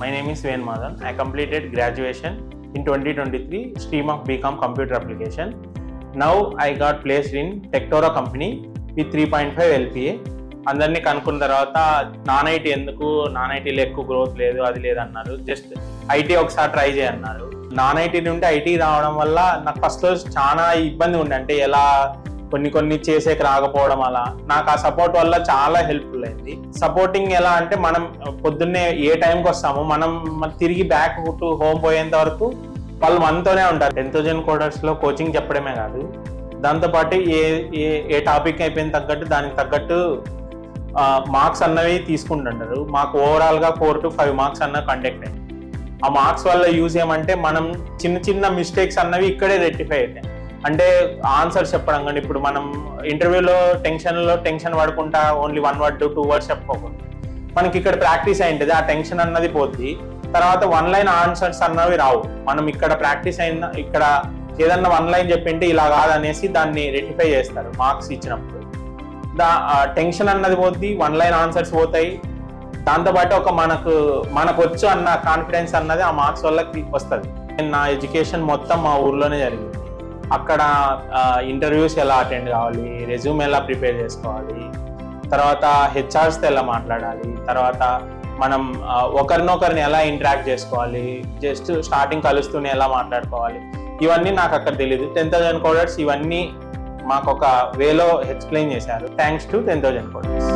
My name is vane Madhav I completed graduation in twenty twenty three stream of BCom computer application now I got placed in Tectora company with three point five LPA అందరినీ కనుక్కున్న తర్వాత non IT ఎందుకు? Non ఐటీలో ఎక్కువ growth లేదు అది లేదన్నారు just IT ఒకసారి ట్రై చేయన్నారు నాన్ ఐటీ నుండి ఐటీ రావడం వల్ల నాకు ఫస్ట్లో చాలా ఇబ్బంది ఉండే. అంటే ఎలా కొన్ని కొన్ని చేసేకి రాకపోవడం అలా. నాకు ఆ సపోర్ట్ వల్ల చాలా హెల్ప్ఫుల్ అయింది. సపోర్టింగ్ ఎలా అంటే మనం పొద్దున్నే ఏ టైంకి వస్తామో మనం తిరిగి బ్యాక్ టు హోమ్ పోయేంత వరకు వాళ్ళు మనతోనే ఉంటారు. టెన్ థౌజండ్ కోడర్స్లో కోచింగ్ చెప్పడమే కాదు. దాంతోపాటు ఏ ఏ ఏ టాపిక్ అయిపోయిన తగ్గట్టు దానికి తగ్గట్టు మార్క్స్ అన్నవి తీసుకుంటుంటారు. మాకు ఓవరాల్గా ఫోర్ టు ఫైవ్ మార్క్స్ అన్న కండక్ట్ అయ్యింది ఆ మార్క్స్ వల్ల యూజ్ ఏమంటే మనం చిన్న చిన్న మిస్టేక్స్ అన్నవి ఇక్కడే రెక్టిఫై అవుతాయి అంటే ఆన్సర్ చెప్పడం కానీ ఇప్పుడు మనం ఇంటర్వ్యూలో టెన్షన్లో టెన్షన్ పడకుండా only one word two words చెప్పుకోకుండా మనకి ఇక్కడ ప్రాక్టీస్ అయింటది ఆ టెన్షన్ అన్నది పోద్ది. తర్వాత వన్ లైన్ ఆన్సర్స్ అన్నవి రావు. మనం ఇక్కడ ప్రాక్టీస్ అయిన ఇక్కడ ఏదన్నా వన్ లైన్ చెప్పింటే ఇలా కాదనేసి దాన్ని రెక్టిఫై చేస్తారు మార్క్స్ ఇచ్చినప్పుడు. దా టెన్షన్ అన్నది పోద్ది వన్ లైన్ ఆన్సర్స్ పోతాయి. దాంతోపాటు ఒక మనకు మనకు వచ్చు అన్న కాన్ఫిడెన్స్ అన్నది ఆ మార్క్స్ వల్ల వస్తుంది. నా ఎడ్యుకేషన్ మొత్తం మా ఊర్లోనే జరిగింది. అక్కడ ఇంటర్వ్యూస్ ఎలా అటెండ్ కావాలి రెజ్యూమ్ ఎలా ప్రిపేర్ చేసుకోవాలి తర్వాత హెచ్ఆర్స్తో ఎలా మాట్లాడాలి తర్వాత మనం ఒకరినొకరిని ఎలా ఇంటరాక్ట్ చేసుకోవాలి జస్ట్ స్టార్టింగ్ కలుస్తూనే ఎలా మాట్లాడుకోవాలి ఇవన్నీ నాకు అక్కడ తెలియదు టెన్ థౌజండ్ కోడర్స్ ఇవన్నీ మాకు ఒక వేలో ఎక్స్ప్లెయిన్ చేశారు. Thanks to ten thousand coders.